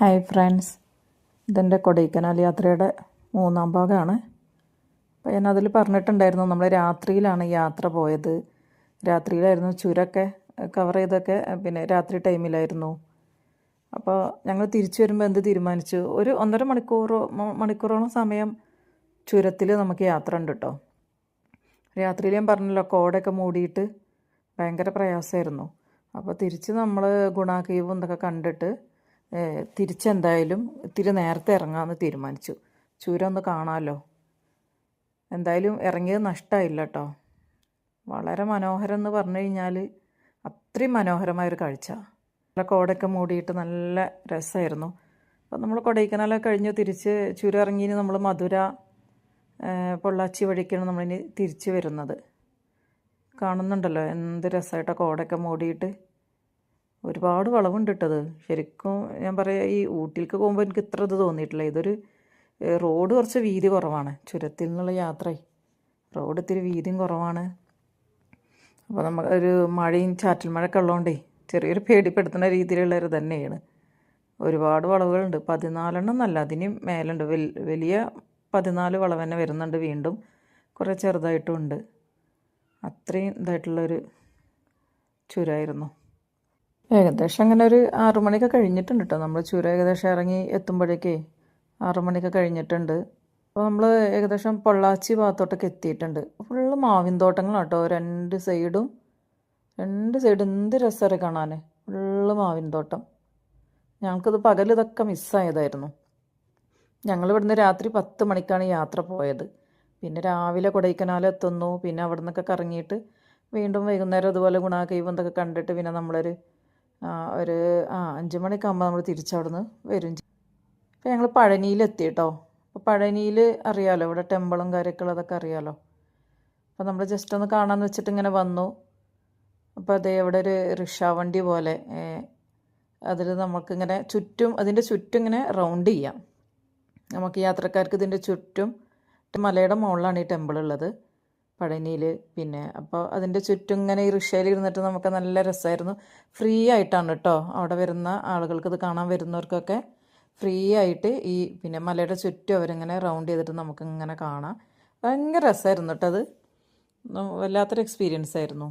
Hi friends ഇതെന്റെ കൊടൈക്കനാൽ യാത്രയുടെ മൂന്നാം ഭാഗമാണ്. അപ്പോൾ ഞാൻ അതിൽ പറഞ്ഞിട്ടുണ്ടായിരുന്നു നമ്മൾ രാത്രിയിലാണ് യാത്ര പോയത്. രാത്രിയിലായിരുന്നു ചുരൊക്കെ കവർ ചെയ്തൊക്കെ പിന്നെ രാത്രി ടൈമിലായിരുന്നു അപ്പോൾ ഞങ്ങൾ തിരിച്ചു വരുമ്പോൾ എന്ത് തീരുമാനിച്ചു? ഒരു ഒന്നര മണിക്കൂറോ മണിക്കൂറോളം സമയം ചുരത്തിൽ നമുക്ക് യാത്ര ഉണ്ട് കേട്ടോ രാത്രിയിൽ ഞാൻ പറഞ്ഞല്ലോ കോടൊക്കെ മൂടിയിട്ട് ഭയങ്കര പ്രയാസമായിരുന്നു. അപ്പോൾ തിരിച്ച് നമ്മൾ ഗുണാകീവും ഇതൊക്കെ കണ്ടിട്ട് തിരിച്ചെന്തായാലും ഇത്തിരി നേരത്തെ ഇറങ്ങാമെന്ന് തീരുമാനിച്ചു. ചുരം ഒന്ന് കാണാമല്ലോ എന്തായാലും ഇറങ്ങിയത് നഷ്ടമായില്ല കേട്ടോ വളരെ മനോഹരം എന്ന് പറഞ്ഞു കഴിഞ്ഞാൽ അത്രയും മനോഹരമായൊരു കാഴ്ച. നല്ല കോടയൊക്കെ മൂടിയിട്ട് നല്ല രസമായിരുന്നു അപ്പം നമ്മൾ കൊടൈക്കനാലൊക്കെ കഴിഞ്ഞ് തിരിച്ച് ചുരം ഇറങ്ങി നമ്മൾ മധുര പൊള്ളാച്ചി വഴിക്കാണ് നമ്മളിനി തിരിച്ച് വരുന്നത്. കാണുന്നുണ്ടല്ലോ എന്ത് രസമായിട്ടാണ് കോടയൊക്കെ മൂടിയിട്ട്. ഒരുപാട് വളവുണ്ട് ഇട്ടത് ശരിക്കും ഞാൻ പറയാം ഈ ഊട്ടിയിലേക്ക് പോകുമ്പോൾ എനിക്ക് ഇത്ര ഇത് തോന്നിയിട്ടില്ല. ഇതൊരു റോഡ് കുറച്ച് വീതി കുറവാണ്. ചുരത്തിൽ നിന്നുള്ള യാത്ര റോഡ് ഇത്തിരി വീതിയും കുറവാണ്. അപ്പോൾ നമ്മൾ ഒരു മഴയും ചാറ്റൽ മഴയൊക്കെ ഉള്ളതുകൊണ്ടേ ചെറിയൊരു പേടിപ്പെടുത്തുന്ന രീതിയിലുള്ള ഒരു തന്നെയാണ്. ഒരുപാട് വളവുകളുണ്ട്. പതിനാലെണ്ണം നല്ല അതിനും മേലുണ്ട്. വലിയ പതിനാല് വളവ് തന്നെ വരുന്നുണ്ട് വീണ്ടും. കുറേ ചെറുതായിട്ടും ഉണ്ട്. അത്രയും ഇതായിട്ടുള്ളൊരു ചുരമായിരുന്നു. ഏകദേശം അങ്ങനെ ഒരു ആറു മണിയൊക്കെ കഴിഞ്ഞിട്ടുണ്ട് കേട്ടോ നമ്മൾ ചുരം ഏകദേശം ഇറങ്ങി എത്തുമ്പോഴേക്കേ ആറു മണിയൊക്കെ കഴിഞ്ഞിട്ടുണ്ട്. അപ്പോൾ നമ്മൾ ഏകദേശം പൊള്ളാച്ചി ഭാഗത്തോട്ടൊക്കെ എത്തിയിട്ടുണ്ട്. ഫുള്ള് മാവിൻ തോട്ടങ്ങളാണ് കേട്ടോ രണ്ട് സൈഡും രണ്ട് സൈഡും എന്ത് രസമാണ് കാണാൻ ഫുള്ള് മാവിൻ തോട്ടം. ഞങ്ങൾക്കത് പകൽ ഇതൊക്കെ മിസ്സായതായിരുന്നു. ഞങ്ങൾ ഇവിടുന്ന് രാത്രി പത്ത് മണിക്കാണ് യാത്ര പോയത്. പിന്നെ രാവിലെ കൊടൈക്കനാൽ എത്തുന്നു. പിന്നെ അവിടെ നിന്നൊക്കെ കറങ്ങിയിട്ട് വീണ്ടും വൈകുന്നേരം അതുപോലെ ഗുണാകൈവ് എന്തൊക്കെ കണ്ടിട്ട് പിന്നെ നമ്മളൊരു ഒരു ആ അഞ്ച് മണിയൊക്കെ നമ്മൾ തിരിച്ചവിടുന്ന് വരും അപ്പോൾ ഞങ്ങൾ പഴനിയിലെത്തി കേട്ടോ അപ്പോൾ പഴനിയിൽ അറിയാലോ ഇവിടെ ടെമ്പിളും കാര്യമൊക്കെ ഉള്ളതൊക്കെ അറിയാലോ. അപ്പോൾ നമ്മൾ ജസ്റ്റ് ഒന്ന് കാണാമെന്ന് വെച്ചിട്ട് ഇങ്ങനെ വന്നു. അപ്പോൾ അതേ ഇവിടെ ഒരു റിക്ഷാവണ്ടി പോലെ അതിൽ നമുക്കിങ്ങനെ ചുറ്റും അതിന്റെ ചുറ്റും ഇങ്ങനെ റൗണ്ട് ചെയ്യാം. നമുക്ക് യാത്രക്കാർക്ക് ഇതിന്റെ ചുറ്റും മലയുടെ മുകളിലാണ് ഈ ടെമ്പിൾ ഉള്ളത്. പഴനിയിൽ പിന്നെ. അപ്പോൾ അതിന്റെ ചുറ്റും ഇങ്ങനെ ഈ റിക്ഷയിൽ ഇരുന്നിട്ട് നമുക്ക് നല്ല രസമായിരുന്നു. ഫ്രീ ആയിട്ടാണ് കേട്ടോ അവിടെ വരുന്ന ആളുകൾക്ക് ഇത് കാണാൻ വരുന്നവർക്കൊക്കെ. ഫ്രീ ആയിട്ട് ഈ പിന്നെ മലയുടെ ചുറ്റും അവരിങ്ങനെ റൗണ്ട് ചെയ്തിട്ട് നമുക്ക് ഇങ്ങനെ കാണാം. ഭയങ്കര രസമായിരുന്നു കേട്ടോ അത്. വല്ലാത്തൊരു എക്സ്പീരിയൻസ് ആയിരുന്നു.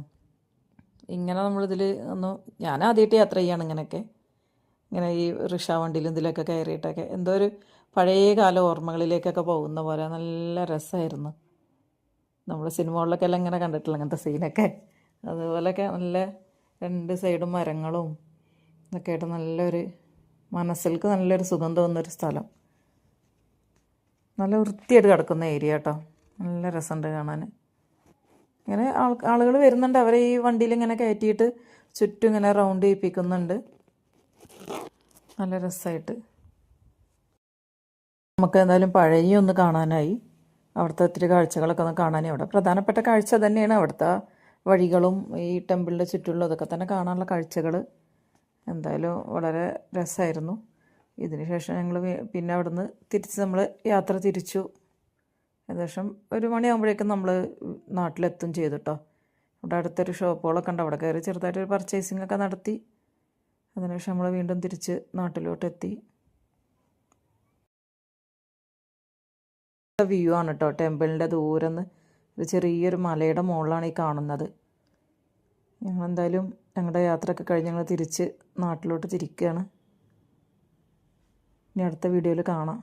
ഇങ്ങനെ നമ്മളിതിൽ ഒന്ന് ഞാൻ ആദ്യമായിട്ട് യാത്ര ചെയ്യാണ് ഇങ്ങനെയൊക്കെ. ഇങ്ങനെ ഈ റിക്ഷ വണ്ടിയിലും ഇതിലൊക്കെ കയറിയിട്ടൊക്കെ. എന്തോ ഒരു പഴയ കാല ഓർമ്മകളിലേക്കൊക്കെ പോകുന്ന പോലെ നല്ല രസമായിരുന്നു. നമ്മൾ സിനിമകളിലൊക്കെ എല്ലാം ഇങ്ങനെ കണ്ടിട്ടില്ല അങ്ങനത്തെ സീനൊക്കെ. അതുപോലെയൊക്കെ നല്ല രണ്ട് സൈഡും മരങ്ങളും ഇതൊക്കെ ആയിട്ട് നല്ലൊരു മനസ്സിൽക്ക് നല്ലൊരു സുഖം തോന്നുന്നൊരു സ്ഥലം. നല്ല വൃത്തിയായിട്ട് കിടക്കുന്ന ഏരിയ കേട്ടോ നല്ല രസമുണ്ട് കാണാൻ ഇങ്ങനെ ആൾ ആളുകൾ വരുന്നുണ്ട്. അവരെ ഈ വണ്ടിയിൽ ഇങ്ങനെ കയറ്റിയിട്ട് ചുറ്റും ഇങ്ങനെ റൗണ്ട് ചെയ്യിപ്പിക്കുന്നുണ്ട്. നല്ല രസമായിട്ട് നമുക്ക് എന്തായാലും പഴയ ഒന്ന് കാണാനായി. അവിടുത്തെ ഒത്തിരി കാഴ്ചകളൊക്കെ ഒന്ന് കാണാനേ അവിടെ പ്രധാനപ്പെട്ട കാഴ്ച തന്നെയാണ് അവിടുത്തെ വഴികളും ഈ ടെമ്പിളിന്റെ ചുറ്റുള്ള അതൊക്കെ തന്നെ കാണാനുള്ള കാഴ്ചകൾ എന്തായാലും വളരെ രസമായിരുന്നു. ഇതിന് ശേഷം ഞങ്ങൾ പിന്നെ അവിടുന്ന് തിരിച്ച് നമ്മൾ യാത്ര തിരിച്ചു. ഏകദേശം ഒരു മണിയാകുമ്പോഴേക്കും നമ്മൾ നാട്ടിലെത്തും ചെയ്തു കേട്ടോ അവിടെ അടുത്തൊരു ഷോപ്പുകളൊക്കെ ഉണ്ട്. അവിടെ കയറി ചെറുതായിട്ടൊരു പർച്ചേസിംഗ് ഒക്കെ നടത്തി. അതിനുശേഷം നമ്മൾ വീണ്ടും തിരിച്ച് നാട്ടിലോട്ട് വ്യൂ ആണ് കേട്ടോ ടെമ്പിളിന്റെ ദൂരെ നിന്ന് ഒരു ചെറിയൊരു മലയുടെ മുകളിലാണ് ഈ കാണുന്നത്. ഞങ്ങൾ എന്തായാലും ഞങ്ങളുടെ യാത്രയൊക്കെ കഴിഞ്ഞ് ഞങ്ങൾ തിരിച്ച് നാട്ടിലോട്ട് തിരിക്കുകയാണ് ഇനി അടുത്ത വീഡിയോയിൽ കാണാം.